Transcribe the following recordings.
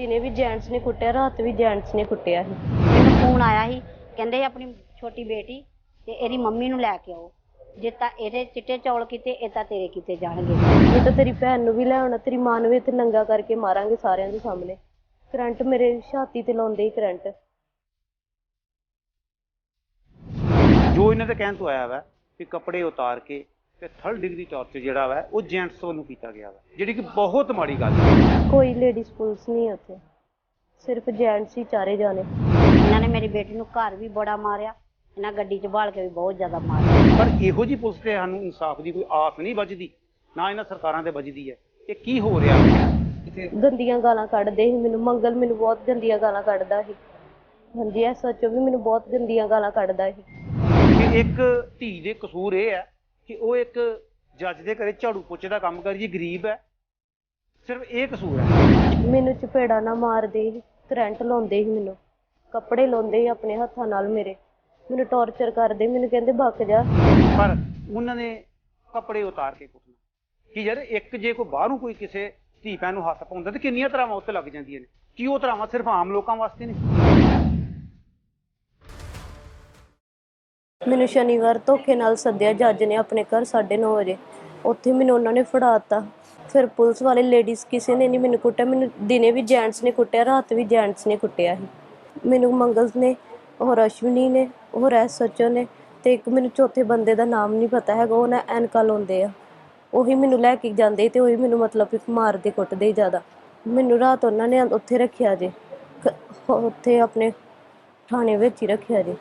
ਦਿਨੇ ਵੀ ਜੈਂਟਸ ਨੇ ਕੁੱਟਿਆ ਰਾਤ ਵੀ ਜੈਂਟਸ ਨੇ ਕੁੱਟਿਆ ਸੀ। ਮੈਨੂੰ ਫੋਨ ਆਇਆ ਸੀ ਕਹਿੰਦੇ ਆਪਣੀ ਛੋਟੀ ਬੇਟੀ ਤੇ ਇਹਦੀ ਮੰਮੀ ਨੂੰ ਲੈ ਕੇ ਆਓ। ਜੇ ਤਾਂ ਇਹਦੇ ਚਿੱਟੇ ਚੌਲ ਕੀਤੇ ਇਹ ਤਾਂ ਤੇਰੇ ਕੀਤੇ ਜਾਣਗੇ। ਨਹੀਂ ਤਾਂ ਤੇਰੀ ਭੈਣ ਨੂੰ ਵੀ ਲੈ ਆਉਣਾ ਤੇਰੀ ਮਾਂ ਨੂੰ ਵੀ ਇੱਥੇ ਨੰਗਾ ਕਰਕੇ ਮਾਰਾਂਗੇ ਸਾਰਿਆਂ ਦੇ ਸਾਹਮਣੇ। ਕਰੰਟ ਮੇਰੇ ਛਾਤੀ ਤੇ ਲਾਉਂਦੇ ਹੀ ਕਰੰਟ। ਜੋ ਇਹਨਾਂ ਦੇ ਕਹਿਣ ਤੋਂ ਆਇਆ ਵਾ ਕਿ ਕੱਪੜੇ ਉਤਾਰ ਕੇ ਤੇ ਥਰਡ ਡਿਗਰੀ ਟਾਰਚਰ ਜਿਹੜਾ ਵਾ ਉਹ ਜੈਂਟਸ ਵੱਲੋਂ ਕੀਤਾ ਗਿਆ ਵਾ ਜਿਹੜੀ ਕਿ ਬਹੁਤ ਮਾੜੀ ਗੱਲ ਹੈ। ਕੋਈ ਲੇਡੀਜ਼ ਪੁਲਿਸ ਨਹੀਂ ਉੱਥੇ ਸਿਰਫ ਜੈਂਟਸ ਹੀ ਚਾਰੇ ਜਾਣੇ। ਇਹਨਾਂ ਨੇ ਮੇਰੀ ਬੇਟੀ ਨੂੰ ਘਰ ਵੀ ਬੜਾ ਮਾਰਿਆ ਇਹਨਾਂ ਗੱਡੀ 'ਚ ਬਾਲ ਕੇ ਵੀ ਬਹੁਤ ਜ਼ਿਆਦਾ ਮਾਰਿਆ। ਪਰ ਇਹੋ ਜੀ ਪੁਲਿਸ ਤੇ ਸਾਨੂੰ ਇਨਸਾਫ ਦੀ ਕੋਈ ਆਸ ਨਹੀਂ ਵੱਜਦੀ ਨਾ ਇਹਨਾਂ ਸਰਕਾਰਾਂ ਤੇ ਵੱਜਦੀ ਹੈ। ਇਹ ਕੀ ਹੋ ਰਿਹਾ? ਗੰਦੀਆਂ ਗਾਲਾਂ ਕੱਢਦੇ ਸੀ ਮੈਨੂੰ। ਮੰਗਲ ਮੈਨੂੰ ਬਹੁਤ ਗੰਦੀਆਂ ਗਾਲਾਂ ਕੱਢਦਾ ਸੀ। ਹਾਂਜੀ ਐ ਸੱਚੋ ਵੀ ਮੈਨੂੰ ਬਹੁਤ ਗੰਦੀਆਂ ਗਾਲਾਂ ਕੱਢਦਾ ਸੀ। ਇੱਕ ਧੀ ਦੇ ਕਸੂਰ ਇਹ ਹੈ ਕਿ ਉਹ ਇੱਕ ਜੱਜ ਦੇ ਘਰੇ ਝਾੜੂ ਪੋਚੇ ਦਾ ਕੰਮ ਕਰੀ ਗਰੀਬ ਹੈ। ਸਿਰਫ ਇਹ ਕਸੂਰ ਹੈ। ਮੈਨੂੰ ਚਪੇੜਾ ਨਾ ਮਾਰਦੇ ਕਰੰਟ ਲਾਉਂਦੇ ਸੀ ਮੈਨੂੰ। ਕੱਪੜੇ ਲਾਉਂਦੇ ਸੀ ਆਪਣੇ ਹੱਥਾਂ ਨਾਲ ਮੇਰੇ। ਮੈਨੂੰ ਟੌਰਚਰ ਕਰਦੇ ਮੈਨੂੰ ਕਹਿੰਦੇ ਭੱਕ ਜਾ। ਪਰ ਉਹਨਾਂ ਨੇ ਕੱਪੜੇ ਉਤਾਰ ਕੇ ਕੁੱਟਣਾ। ਕਿ ਯਾਰ ਇੱਕ ਜੇ ਕੋਈ ਬਾਹਰੋਂ ਕੋਈ ਕਿਸੇ ਧੀ ਭੈਣ ਨੂੰ ਹੱਥ ਪਾਉਂਦਾ ਤੇ ਕਿੰਨੀਆਂ ਤਰ੍ਹਾਂ ਉੱਤੇ ਲੱਗ ਜਾਂਦੀਆਂ ਨੇ? ਕੀ ਉਹ ਤਰ੍ਹਾਂ ਸਿਰਫ ਆਮ ਲੋਕਾਂ ਵਾਸਤੇ ਨੇ? ਮੈਨੂੰ ਸ਼ਨੀਵਾਰ ਧੋਖੇ ਨਾਲ ਸੱਦਿਆ, ਜੱਜ ਨੇ ਆਪਣੇ ਘਰ 9:30 ਵਜੇ। ਉੱਥੇ ਮੈਨੂੰ ਉਹਨਾਂ ਨੇ ਫੜਾਤਾ ਫਿਰ ਪੁਲਿਸ ਵਾਲੇ ਲੇਡੀਜ਼ ਕਿਸੇ ਨੇ ਨਹੀਂ ਮੈਨੂੰ ਕੁੱਟਿਆ, ਮੈਨੂੰ ਦਿਨੇ ਵੀ ਜੈਂਟਸ ਨੇ ਕੁੱਟਿਆ, ਰਾਤ ਵੀ ਜੈਂਟਸ ਨੇ ਕੁੱਟਿਆ ਸੀ। ਮੈਨੂੰ ਮੰਗਲ ਨੇ ਹੋਰ ਅਸ਼ਵਨੀ ਨੇ ਹੋਰ ਐਸਐਚਓ ਨੇ ਤੇ ਇੱਕ ਮੈਨੂੰ ਚੌਥੇ ਬੰਦੇ ਦਾ ਨਾਮ ਨਹੀਂ ਪਤਾ ਹੈਗਾ, ਉਹ ਨਾ ਐਨਕਾ ਲਾਉਂਦੇ ਆ। ਉਹੀ ਮੈਨੂੰ ਲੈ ਕੇ ਜਾਂਦੇ ਤੇ ਉਹੀ ਮੈਨੂੰ ਮਤਲਬ ਕਿ ਮਾਰਦੇ, ਕੁੱਟਦੇ ਜ਼ਿਆਦਾ। ਮੈਨੂੰ ਰਾਤ ਉਹਨਾਂ ਨੇ ਉੱਥੇ ਰੱਖਿਆ ਜੇ। ਉੱਥੇ ਆਪਣੇ ਥਾਣੇ ਵਿੱਚ ਹੀ ਰੱਖਿਆ ਜੇ।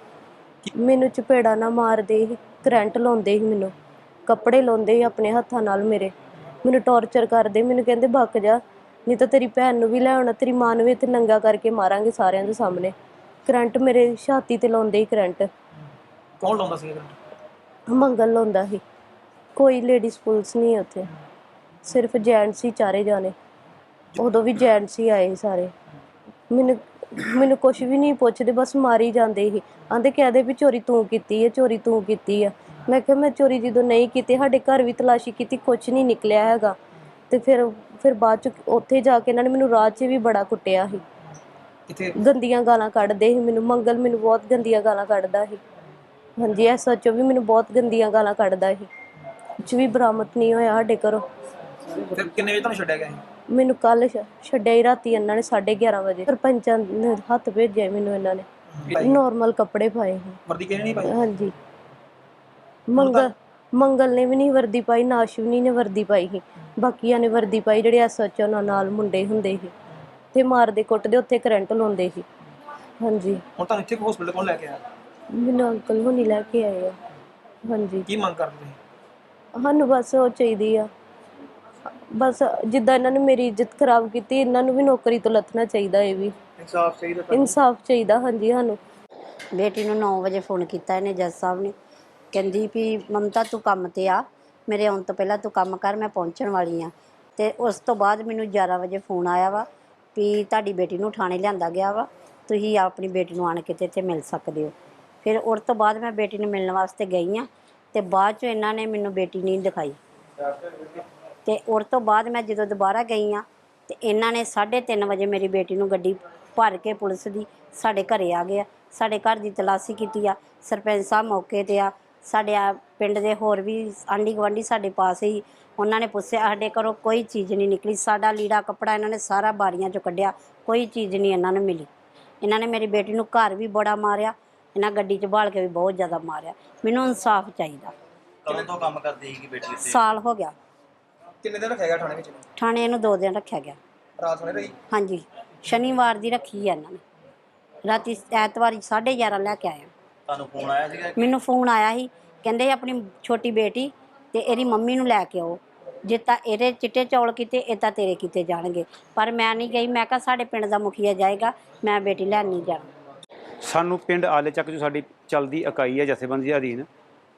ਮੈਨੂੰ ਚਪੇੜਾ ਨਾ ਮਾਰਦੇ ਸੀ ਕਰੰਟ ਲਾਉਂਦੇ ਸੀ ਮੈਨੂੰ। ਕੱਪੜੇ ਲਾਉਂਦੇ ਸੀ ਆਪਣੇ ਹੱਥਾਂ ਨਾਲ ਮੇਰੇ। ਮੈਨੂੰ ਟੌਰਚਰ ਕਰਦੇ ਮੈਨੂੰ ਕਹਿੰਦੇ ਭੱਕ ਜਾ। ਨਹੀਂ ਤਾਂ ਤੇਰੀ ਭੈਣ ਨੂੰ ਵੀ ਲੈ ਆਉਣਾ ਤੇਰੀ ਮਾਂ ਨੂੰ ਵੀ ਇੱਥੇ ਨੰਗਾ ਕਰਕੇ ਮਾਰਾਂਗੇ ਸਾਰਿਆਂ ਦੇ ਸਾਹਮਣੇ। ਕਰੰਟ ਮੇਰੇ ਛਾਤੀ ਤੇ ਲਾਉਂਦੇ ਹੀ ਕਰੰਟ। ਕੌਣ ਲਾਉਂਦਾ ਸੀ ਇਹ ਮੰਗਲ ਲਾਉਂਦਾ ਸੀ। ਕੋਈ ਲੇਡੀਜ਼ ਪੁਲਿਸ ਨਹੀਂ ਹੈ ਉੱਥੇ। ਸਿਰਫ ਜੈਂਟਸ ਹੀ ਚਾਰੇ ਜਾਣੇ। ਉਦੋਂ ਵੀ ਜੈਂਟਸ ਹੀ ਆਏ ਸੀ ਸਾਰੇ। ਮੈਨੂੰ ਮੈਨੂੰ ਕੁਝ ਵੀ ਨਹੀਂ ਪੁੱਛਦੇ ਬਸ ਮਾਰੀ ਜਾਂਦੇ ਸੀ। ਆਂਦੇ ਕਹਦੇ ਵੀ ਚੋਰੀ ਤੂੰ ਕੀਤੀ ਹੈ ਚੋਰੀ ਤੂੰ ਕੀਤੀ ਹੈ ਮੈਂ ਕਿਹਾ ਮੈਂ ਚੋਰੀ ਜਦੋਂ ਨਹੀਂ ਕੀਤੀ ਸਾਡੇ ਘਰ ਵੀ ਤਲਾਸ਼ੀ ਕੀਤੀ ਕੁਝ ਨਹੀਂ ਨਿਕਲਿਆ ਹੈਗਾ। ਤੇ ਫਿਰ ਫਿਰ ਬਾਅਦ ਚ ਉੱਥੇ ਜਾ ਕੇ ਇਹਨਾਂ ਨੇ ਮੈਨੂੰ ਰਾਹ 'ਚ ਵੀ ਬੜਾ ਕੁੱਟਿਆ ਸੀ। ਕਿੱਥੇ? ਗੰਦੀਆਂ ਗਾਲਾਂ ਕੱਢਦੇ ਸੀ ਮੈਨੂੰ। ਮੰਗਲ ਮੈਨੂੰ ਬਹੁਤ ਗੰਦੀਆਂ ਗਾਲਾਂ ਕੱਢਦਾ ਸੀ। ਹਾਂਜੀ ਇਹ ਸੱਚੋ ਵੀ ਮੈਨੂੰ ਬਹੁਤ ਗੰਦੀਆਂ ਗਾਲਾਂ ਕੱਢਦਾ ਸੀ। ਕੁਝ ਵੀ ਬਰਾਮਦ ਨਹੀਂ ਹੋਇਆ ਸਾਡੇ ਘਰੋਂ। ਕਿੰਨੇ ਵਜੇ ਤੁਹਾਨੂੰ ਛੱਡਿਆ ਗਿਆ ਸੀ? ਮੈਨੂੰ ਕੱਲ ਛੱਡਿਆ ਹੀ ਰਾਤੀ ਇਹਨਾਂ ਨੇ 11:30 ਵਜੇ ਸਰਪੰਚਾਂ ਨੇ ਹੱਥ ਭੇਜਿਆ ਮੈਨੂੰ ਇਹਨਾਂ ਨੇ। ਨਾਰਮਲ ਕੱਪੜੇ ਪਾਏ ਸੀ। ਵਰਦੀ ਕਿਹਨੇ ਨਹੀਂ ਪਾਈ? ਹਾਂਜੀ। ਮੰਗਲ ਮੰਗਲ ਨੇ ਵੀ ਨਹੀਂ ਵਰਦੀ ਪਾਈ ਨਾ ਨੇ ਵਰਦੀ ਪਾਈ ਸੀ। ਬਾਕੀਆਂ ਨੇ ਵਰਦੀ ਪਾਈ ਜਿਹੜੇ ਐਸਐਚਓ ਨਾਲ ਮੁੰਡੇ ਹੁੰਦੇ ਸੀ। ਤੇ ਮਾਰਦੇ ਕੁੱਟਦੇ ਉੱਥੇ ਕਰੰਟ ਲਾਉਂਦੇ ਸੀ। ਹਾਂਜੀ। ਹੁਣ ਤੁਹਾਨੂੰ ਇੱਥੇ ਹਸਪੀਟਲ ਕੌਣ ਲੈ ਕੇ ਆਇਆ? ਮੈਨੂੰ ਅੰਕਲ ਹੁਣੀ ਲੈ ਕੇ ਆਏ ਆ। ਹਾਂਜੀ। ਕੀ ਮੰਗ ਕਰਦੇ? ਸਾਨੂੰ ਬਸ ਉਹ ਚਾਹੀਦੀ ਆ। ਬਸ ਜਿੱਦਾਂ ਇਹਨਾਂ ਨੇ ਮੇਰੀ ਇੱਜ਼ਤ ਖਰਾਬ ਕੀਤੀ ਇਹਨਾਂ ਨੂੰ ਵੀ ਨੌਕਰੀ ਤੋਂ ਲੱਥਣਾ ਚਾਹੀਦਾ ਇਹ ਵੀ। ਇਨਸਾਫ ਚਾਹੀਦਾ ਇਨਸਾਫ ਚਾਹੀਦਾ ਹਾਂਜੀ ਸਾਨੂੰ। ਬੇਟੀ ਨੂੰ 9 ਵਜੇ ਫੋਨ ਕੀਤਾ ਇਹਨੇ ਜੱਜ ਸਾਹਿਬ ਨੇ। ਕਹਿੰਦੀ ਵੀ ਮਮਤਾ ਤੂੰ ਕੰਮ ਤੇ ਆ ਮੇਰੇ ਆਉਣ ਤੋਂ ਪਹਿਲਾਂ ਤੂੰ ਕੰਮ ਕਰ ਮੈਂ ਪਹੁੰਚਣ ਵਾਲੀ ਆ। ਤੇ ਉਸ ਤੋਂ ਬਾਅਦ ਮੈਨੂੰ 11 ਵਜੇ ਫੋਨ ਆਇਆ ਵਾ ਵੀ ਤੁਹਾਡੀ ਬੇਟੀ ਨੂੰ ਥਾਣੇ ਲਿਆਂਦਾ ਗਿਆ ਵਾ ਤੁਸੀਂ ਆਪਣੀ ਬੇਟੀ ਨੂੰ ਆਣ ਕੇ ਤੇ ਇੱਥੇ ਮਿਲ ਸਕਦੇ ਹੋ। ਫਿਰ ਉਸ ਤੋਂ ਬਾਅਦ ਮੈਂ ਬੇਟੀ ਨੂੰ ਮਿਲਣ ਵਾਸਤੇ ਗਈ ਆ ਤੇ ਬਾਅਦ ਚ ਇਹਨਾਂ ਨੇ ਮੈਨੂੰ ਬੇਟੀ ਨਹੀਂ ਦਿਖਾਈ। ਤੇ ਉਸ ਤੋਂ ਬਾਅਦ ਮੈਂ ਜਦੋਂ ਦੁਬਾਰਾ ਗਈ ਆ ਤੇ ਇਹਨਾਂ ਨੇ 3:30 ਵਜੇ ਮੇਰੀ ਬੇਟੀ ਨੂੰ ਗੱਡੀ ਭਰ ਕੇ ਪੁਲਿਸ ਦੀ ਸਾਡੇ ਘਰੇ ਆ ਗਏ ਆ। ਸਾਡੇ ਘਰ ਦੀ ਤਲਾਸ਼ੀ ਕੀਤੀ ਆ। ਸਰਪੰਚ ਸਾਹਿਬ ਮੌਕੇ ਤੇ ਆ। ਸਾਡੇ ਆ ਪਿੰਡ ਦੇ ਹੋਰ ਵੀ ਆਂਢੀ ਗੁਆਂਢੀ ਸਾਡੇ ਪਾਸ ਹੀ। ਉਹਨਾਂ ਨੇ ਪੁੱਛਿਆ ਸਾਡੇ ਘਰੋਂ ਕੋਈ ਚੀਜ਼ ਨਹੀਂ ਨਿਕਲੀ। ਸਾਡਾ ਲੀੜਾ ਕੱਪੜਾ ਇਹਨਾਂ ਨੇ ਸਾਰਾ ਬਾਰੀਆਂ ਚੋਂ ਕੱਢਿਆ। ਕੋਈ ਚੀਜ਼ ਨਹੀਂ ਇਹਨਾਂ ਨੂੰ ਮਿਲੀ। ਇਹਨਾਂ ਨੇ ਮੇਰੀ ਬੇਟੀ ਨੂੰ ਘਰ ਵੀ ਬੜਾ ਮਾਰਿਆ। ਇਹਨਾਂ ਗੱਡੀ 'ਚ ਬਾਲ ਕੇ ਵੀ ਬਹੁਤ ਜ਼ਿਆਦਾ ਮਾਰਿਆ। ਮੈਨੂੰ ਇਨਸਾਫ ਚਾਹੀਦਾ। ਕਦੋਂ ਤੋਂ ਕੰਮ ਕਰਦੀ ਸੀਗੀ ਬੇਟੀ ਸਾਲ ਹੋ ਗਿਆ। ਕਿੰਨੇ ਦਿਨ ਰੱਖਿਆ ਗਿਆ ਥਾਣੇ ਵਿੱਚ ਥਾਣੇ ਇਹਨੂੰ ਦੋ ਦਿਨ ਰੱਖਿਆ ਗਿਆ। ਰਾਤ ਹੋਣੇ ਰਹੀ? ਹਾਂਜੀ। ਸ਼ਨੀਵਾਰ ਦੀ ਰੱਖੀ ਹੈ ਇਹਨਾਂ ਨੇ। ਰਾਤੀ ਐਤਵਾਰ 11:30 ਲੈ ਕੇ ਆਇਆ ਤੁਹਾਨੂੰ ਫੋਨ ਆਇਆ ਸੀਗਾ ਮੈਨੂੰ ਫੋਨ ਆਇਆ ਸੀ। ਕਹਿੰਦੇ ਆਪਣੀ ਛੋਟੀ ਬੇਟੀ ਤੇ ਇਹਦੀ ਮੰਮੀ ਨੂੰ ਲੈ ਕੇ ਆਓ। ਜੇ ਤਾਂ ਇਹਦੇ ਚਿੱਟੇ ਚੌਲ ਕੀਤੇ ਇਹ ਤਾਂ ਤੇਰੇ ਕੀਤੇ ਜਾਣਗੇ। ਪਰ ਮੈਂ ਨਹੀਂ ਗਈ। ਮੈਂ ਕਿਹਾ ਸਾਡੇ ਪਿੰਡ ਦਾ ਮੁਖੀਆ ਜਾਏਗਾ। ਮੈਂ ਬੇਟੀ ਲੈਣ ਨਹੀਂ ਜਾਣਾ। ਸਾਨੂੰ ਪਿੰਡ ਆਲੇ ਚੱਕ ਜੋ ਸਾਡੀ ਚੱਲਦੀ ਇਕਾਈ ਹੈ ਜਥੇਬੰਦੀ ਅਧੀਨ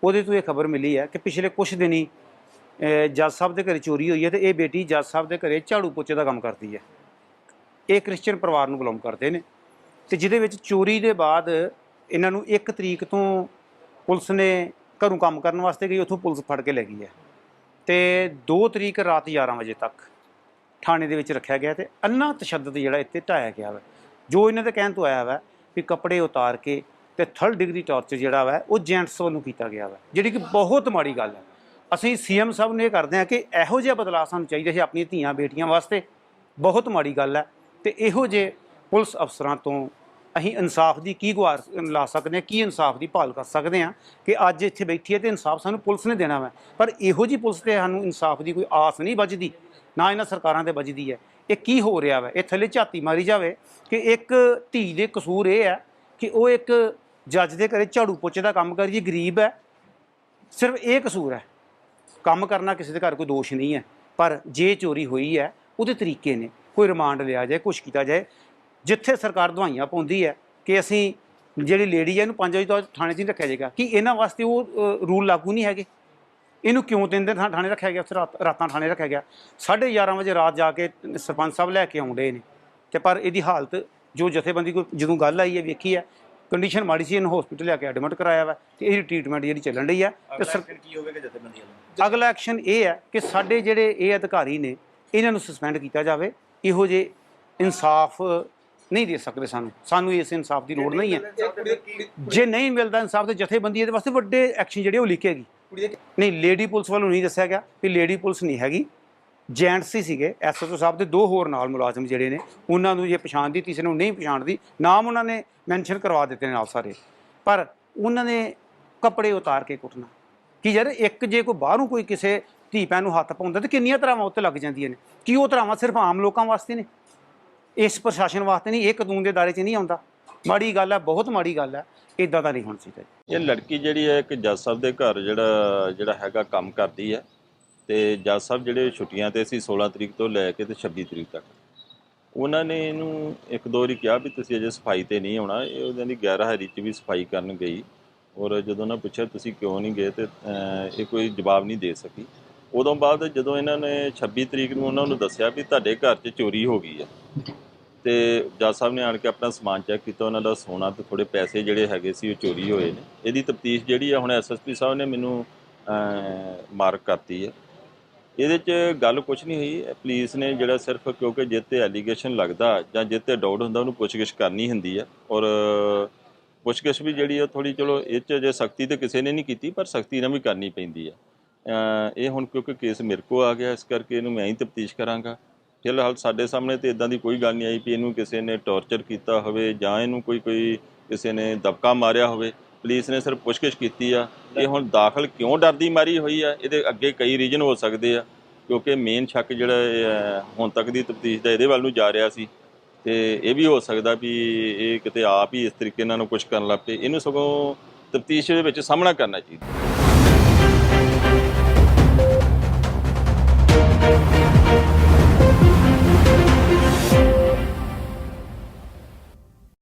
ਉਹਦੇ ਤੋਂ ਇਹ ਖਬਰ ਮਿਲੀ ਹੈ ਕਿ ਪਿਛਲੇ ਕੁਝ ਦਿਨੀ ਜੱਜ ਸਾਹਿਬ ਦੇ ਘਰੇ ਚੋਰੀ ਹੋਈ ਹੈ ਤੇ ਇਹ ਬੇਟੀ ਜੱਜ ਸਾਹਿਬ ਦੇ ਘਰੇ ਝਾੜੂ ਪੋਚੇ ਦਾ ਕੰਮ ਕਰਦੀ ਹੈ। ਇਹ ਕ੍ਰਿਸਚੀਅਨ ਪਰਿਵਾਰ ਨੂੰ ਬਿਲੋਂਗ ਕਰਦੇ ਨੇ ਤੇ ਜਿਹਦੇ ਵਿੱਚ ਚੋਰੀ ਦੇ ਬਾਅਦ ਇਹਨਾਂ ਨੂੰ 1 ਤਰੀਕ ਤੋਂ ਪੁਲਿਸ ਨੇ ਘਰੋਂ ਕੰਮ ਕਰਨ ਵਾਸਤੇ ਗਈ, ਉੱਥੋਂ ਪੁਲਿਸ ਫੜ ਕੇ ਲੈ ਗਈ ਹੈ। ਤੇ 2 ਤਰੀਕ ਰਾਤ 11 ਵਜੇ ਤੱਕ ਥਾਣੇ ਦੇ ਵਿੱਚ ਰੱਖਿਆ ਗਿਆ ਤੇ ਅੰਨਾ ਤਸ਼ੱਦਦ ਜਿਹੜਾ ਇੱਥੇ ਢਾਇਆ ਗਿਆ ਵਾ। ਜੋ ਇਹਨਾਂ ਦੇ ਕਹਿਣ ਤੋਂ ਆਇਆ ਵਾ ਵੀ ਕੱਪੜੇ ਉਤਾਰ ਕੇ ਤੇ ਥਰਡ ਡਿਗਰੀ ਟਾਰਚਰ ਜਿਹੜਾ ਵਾ, ਉਹ ਜੈਂਟਸ ਵੱਲੋਂ ਕੀਤਾ ਗਿਆ ਵਾ, ਜਿਹੜੀ ਕਿ ਬਹੁਤ ਮਾੜੀ ਗੱਲ ਹੈ। ਅਸੀਂ ਸੀਐਮ ਸਾਹਿਬ ਨੂੰ ਇਹ ਕਰਦੇ ਹਾਂ ਕਿ ਇਹੋ ਜਿਹਾ ਬਦਲਾਅ ਸਾਨੂੰ ਚਾਹੀਦਾ ਹੈ ਆਪਣੀਆਂ ਧੀਆਂ ਬੇਟੀਆਂ ਵਾਸਤੇ। ਬਹੁਤ ਮਾੜੀ ਗੱਲ ਹੈ। ਤੇ ਇਹੋ ਜਿਹੇ ਪੁਲਿਸ ਅਫਸਰਾਂ ਤੋਂ ਅਸੀਂ ਇਨਸਾਫ ਦੀ ਕੀ ਗੁਹਾਰ ਲਾ ਸਕਦੇ ਹਾਂ, ਕੀ ਇਨਸਾਫ ਦੀ ਭਾਲ ਕਰ ਸਕਦੇ ਹਾਂ ਕਿ ਅੱਜ ਇੱਥੇ ਬੈਠੀ ਹੈ ਤੇ ਇਨਸਾਫ ਸਾਨੂੰ ਪੁਲਿਸ ਨੇ ਦੇਣਾ ਵਾ। ਪਰ ਇਹੋ ਜੀ ਪੁਲਿਸ ਤੇ ਸਾਨੂੰ ਇਨਸਾਫ ਦੀ ਕੋਈ ਆਸ ਨਹੀਂ ਵੱਜਦੀ, ਨਾ ਇਹਨਾਂ ਸਰਕਾਰਾਂ ਤੇ ਵੱਜਦੀ ਹੈ। ਇਹ ਕੀ ਹੋ ਰਿਹਾ ਵਾ? ਇਹ ਥੱਲੇ ਝਾਤੀ ਮਾਰੀ ਜਾਵੇ ਕਿ ਇੱਕ ਧੀ ਦੇ ਕਸੂਰ ਇਹ ਹੈ ਕਿ ਉਹ ਇੱਕ ਜੱਜ ਦੇ ਘਰੇ ਝਾੜੂ ਪੋਚੇ ਦਾ ਕੰਮ ਕਰੀਏ, ਗਰੀਬ ਹੈ। ਸਿਰਫ ਇਹ ਕਸੂਰ ਹੈ। ਕੰਮ ਕਰਨਾ ਕਿਸੇ ਦੇ ਘਰ ਕੋਈ ਦੋਸ਼ ਨਹੀਂ ਹੈ, ਪਰ ਜੇ ਚੋਰੀ ਹੋਈ ਹੈ, ਉਹਦੇ ਤਰੀਕੇ ਨੇ, ਕੋਈ ਰਿਮਾਂਡ ਲਿਆ ਜਾਏ, ਕੁਛ ਕੀਤਾ ਜਾਏ, ਜਿੱਥੇ ਸਰਕਾਰ ਦਵਾਈਆਂ ਪਾਉਂਦੀ ਹੈ ਕਿ ਅਸੀਂ ਜਿਹੜੀ ਲੇਡੀ ਹੈ ਇਹਨੂੰ 5 ਵਜੇ ਤੋਂ ਥਾਣੇ 'ਚ ਨਹੀਂ ਰੱਖਿਆ ਜਾਏਗਾ, ਕਿ ਇਹਨਾਂ ਵਾਸਤੇ ਉਹ ਰੂਲ ਲਾਗੂ ਨਹੀਂ ਹੈਗੇ? ਇਹਨੂੰ ਕਿਉਂ ਤਿੰਨ ਦਿਨ ਥਾਂ- ਥਾਣੇ ਰੱਖਿਆ ਗਿਆ, ਉੱਥੇ ਰਾਤ- ਰਾਤਾਂ ਥਾਣੇ ਰੱਖਿਆ ਗਿਆ? 11:30 ਵਜੇ ਰਾਤ ਜਾ ਕੇ ਸਰਪੰਚ ਸਾਹਿਬ ਲੈ ਕੇ ਆਉਂਦੇ ਨੇ, ਤੇ ਪਰ ਇਹਦੀ ਹਾਲਤ ਜੋ ਜਥੇਬੰਦੀ ਕੋਈ ਜਦੋਂ ਗੱਲ ਆਈ ਹੈ, ਵੇਖੀ ਹੈ ਕੰਡੀਸ਼ਨ ਮਾੜੀ ਸੀ ਇਹਨੂੰ ਹਸਪੀਟਲ ਲੈ ਕੇ ਐਡਮਿਟ ਕਰਾਇਆ ਵਾ ਤੇ ਇਹਦੀ ਟ੍ਰੀਟਮੈਂਟ ਜਿਹੜੀ ਚੱਲਣ ਰਹੀ ਹੈ ਤੇ ਸਰ ਕੀ ਹੋਵੇਗਾ ਜਥੇਬੰਦੀਆਂ ਦਾ ਅਗਲਾ ਐਕਸ਼ਨ ਇਹ ਹੈ ਕਿ ਸਾਡੇ ਜਿਹੜੇ ਇਹ ਅਧਿਕਾਰੀ ਨੇ ਇਹਨਾਂ ਨੂੰ ਸਸਪੈਂਡ ਕੀਤਾ ਜਾਵੇ। ਇਹੋ ਜੇ ਇਨਸਾਫ ਨਹੀਂ ਦੇ ਸਕਦੇ ਸਾਨੂੰ। ਸਾਨੂੰ ਇਸ ਇਨਸਾਫ ਦੀ ਲੋੜ ਨਹੀਂ ਹੈ ਜੇ ਨਹੀਂ ਮਿਲਦਾ ਇਨਸਾਫ ਤੇ ਜਥੇਬੰਦੀ ਇਹਦੇ ਵਾਸਤੇ ਵੱਡੇ ਐਕਸ਼ਨ ਜਿਹੜੇ ਉਹ ਲਿਖੇਗੀ। ਨਹੀਂ ਲੇਡੀ ਪੁਲਿਸ ਵੱਲੋਂ ਨਹੀਂ ਦੱਸਿਆ ਗਿਆ ਵੀ ਲੇਡੀ ਪੁਲਿਸ ਨਹੀਂ ਹੈਗੀ। ਜੈਂਟਸ ਹੀ ਸੀਗੇ ਐਸਐਸਓ ਸਾਹਿਬ ਦੇ ਦੋ ਹੋਰ ਨਾਲ ਮੁਲਾਜ਼ਮ ਜਿਹੜੇ ਨੇ, ਉਹਨਾਂ ਨੂੰ ਜੇ ਪਛਾਣਦੀ ਤੀਸਰੇ ਨੂੰ ਨਹੀਂ ਪਛਾਣਦੀ ਨਾਮ ਉਹਨਾਂ ਨੇ ਮੈਂਸ਼ਨ ਕਰਵਾ ਦਿੱਤੇ ਨੇ ਨਾਲ ਸਾਰੇ। ਪਰ ਉਹਨਾਂ ਨੇ ਕੱਪੜੇ ਉਤਾਰ ਕੇ ਕੁੱਟਣਾ। ਕਿ ਯਾਰ ਇੱਕ ਜੇ ਕੋਈ ਬਾਹਰੋਂ ਕੋਈ ਕਿਸੇ ਧੀ ਭੈਣ ਨੂੰ ਹੱਥ ਪਾਉਂਦਾ, ਤੇ ਕਿੰਨੀਆਂ ਤਰ੍ਹਾਂ ਉੱਤੇ ਲੱਗ ਜਾਂਦੀਆਂ ਨੇ? ਕੀ ਉਹ ਤਰ੍ਹਾਂ ਸਿਰਫ ਆਮ ਲੋਕਾਂ ਵਾਸਤੇ ਨੇ? ਇਸ ਪ੍ਰਸ਼ਾਸਨ ਵਾਸਤੇ ਨਹੀਂ, ਇਹ ਕਾਨੂੰਨ ਦੇ ਦਾਇਰੇ 'ਚ ਨਹੀਂ ਆਉਂਦਾ। ਮਾੜੀ ਗੱਲ ਹੈ, ਬਹੁਤ ਮਾੜੀ ਗੱਲ ਹੈ ਇਦਾਂ ਦਾ ਨਹੀਂ ਹੋਣਾ ਚਾਹੀਦਾ। ਇਹ ਲੜਕੀ ਜਿਹੜੀ ਹੈ, ਇੱਕ ਜੱਜ ਸਾਹਿਬ ਦੇ ਘਰ ਜਿਹੜਾ ਜਿਹੜਾ ਹੈਗਾ ਕੰਮ ਕਰਦੀ ਹੈ। ਤੇ ਜੱਜ ਸਾਹਿਬ ਜਿਹੜੇ ਛੁੱਟੀਆਂ ਤੇ ਸੀ 16 ਤਰੀਕ ਤੋਂ ਲੈ ਕੇ ਤੇ 26 ਤਰੀਕ ਤੱਕ, ਉਹਨਾਂ ਨੇ ਇਹਨੂੰ ਇੱਕ ਦੋ ਵਾਰੀ ਕਿਹਾ ਵੀ ਤੁਸੀਂ ਅਜੇ ਸਫ਼ਾਈ ਤੇ ਨਹੀਂ ਆਉਣਾ, ਇਹ ਉਹਨਾਂ ਦੀ ਗੈਰ ਹਾਜ਼ਰੀ 'ਚ ਵੀ ਸਫ਼ਾਈ ਕਰਨ ਗਈ ਔਰ ਜਦੋਂ ਉਹਨਾਂ ਪੁੱਛਿਆ ਤੁਸੀਂ ਕਿਉਂ ਨਹੀਂ ਗਏ ਤੇ ਇਹ ਕੋਈ ਜਵਾਬ ਨਹੀਂ ਦੇ ਸਕੀ। ਉਦੋਂ ਬਾਅਦ ਜਦੋਂ ਇਹਨਾਂ ਨੇ 26 ਤਰੀਕ ਨੂੰ ਉਹਨਾਂ ਨੂੰ ਦੱਸਿਆ ਵੀ ਤੁਹਾਡੇ ਘਰ 'ਚ ਚੋਰੀ ਹੋ ਗਈ ਹੈ ਤੇ ਜੱਜ ਸਾਹਿਬ ਨੇ ਆਣ ਕੇ ਆਪਣਾ ਸਮਾਨ ਚੈੱਕ ਕੀਤਾ, ਉਹਨਾਂ ਦਾ ਸੋਨਾ ਤੇ ਥੋੜੇ ਪੈਸੇ ਜਿਹੜੇ ਹੈਗੇ ਸੀ ਉਹ ਚੋਰੀ ਹੋਏ ਨੇ। ਇਹਦੀ ਤਫਤੀਸ਼ ਜਿਹੜੀ ਆ, ਹੁਣ ਐਸਐਸਪੀ ਸਾਹਿਬ ਨੇ ਮੈਨੂੰ ਮਾਰਕ ਕਰਤੀ ਹੈ ਇਹਦੇ 'ਚ ਗੱਲ ਕੁਝ ਨਹੀਂ ਹੋਈ। ਇਹ ਪੁਲਿਸ ਨੇ ਜਿਹੜਾ ਸਿਰਫ ਕਿਉਂਕਿ ਜਿੱਤੇ ਐਲੀਗੇਸ਼ਨ ਲੱਗਦਾ ਜਾਂ ਜਿੱਤੇ ਡਾਊਟ ਹੁੰਦਾ, ਉਹਨੂੰ ਪੁੱਛਗਿੱਛ ਕਰਨੀ ਹੁੰਦੀ ਹੈ ਔਰ ਪੁੱਛਗਿੱਛ ਵੀ ਜਿਹੜੀ ਆ ਥੋੜੀ ਚਲੋ ਇਹ 'ਚ ਜੇ ਸਖਤੀ ਤੇ ਕਿਸੇ ਨੇ ਨਹੀਂ ਕੀਤੀ, ਪਰ ਸਖਤੀ ਨਾਲ ਵੀ ਕਰਨੀ ਪੈਂਦੀ ਹੈ ਇਹ ਹੁਣ ਕਿਉਂਕਿ ਕੇਸ ਮੇਰੇ ਕੋ ਆ ਗਿਆ, ਇਸ ਕਰਕੇ ਇਹਨੂੰ ਮੈਂ ਹੀ ਤਫਤੀਸ਼ ਕਰਾਂਗਾ। ਫਿਲਹਾਲ ਸਾਡੇ ਸਾਹਮਣੇ ਤੇ ਇਦਾਂ ਦੀ ਕੋਈ ਗੱਲ ਨਹੀਂ ਆਈ ਵੀ ਇਹਨੂੰ ਕਿਸੇ ਨੇ ਟੌਰਚਰ ਕੀਤਾ ਹੋਵੇ ਜਾਂ ਇਹਨੂੰ ਕੋਈ ਕੋਈ ਕਿਸੇ ਨੇ ਦਬਕਾ ਮਾਰਿਆ ਹੋਵੇ। ਪੁਲਿਸ ਨੇ ਸਿਰਫ ਪੁੱਛਗਿੱਛ ਕੀਤੀ ਆ ਇਹ ਹੁਣ ਦਾਖਲ ਕਿਉਂ ਡਰਦੀ ਮਾਰੀ ਹੋਈ ਆ? ਇਹਦੇ ਅੱਗੇ ਕਈ ਰੀਜਨ ਹੋ ਸਕਦੇ ਆ ਕਿਉਂਕਿ ਮੇਨ ਸ਼ੱਕ ਜਿਹੜਾ ਇਹ, ਅਹ, ਹੁਣ ਤੱਕ ਦੀ ਤਫਤੀਸ਼ ਦਾ ਇਹਦੇ ਵੱਲ ਨੂੰ ਜਾ ਰਿਹਾ ਸੀ। ਤੇ ਇਹ ਵੀ ਹੋ ਸਕਦਾ ਵੀ ਇਹ ਕਿਤੇ ਆਪ ਹੀ ਇਸ ਤਰੀਕੇ ਨਾਲ ਕੁਝ ਕਰਨ ਲੱਗ ਪਏ। ਇਹਨੂੰ ਸਗੋਂ ਤਫਤੀਸ਼ ਦੇ ਵਿੱਚ ਸਾਹਮਣਾ ਕਰਨਾ ਚਾਹੀਦਾ।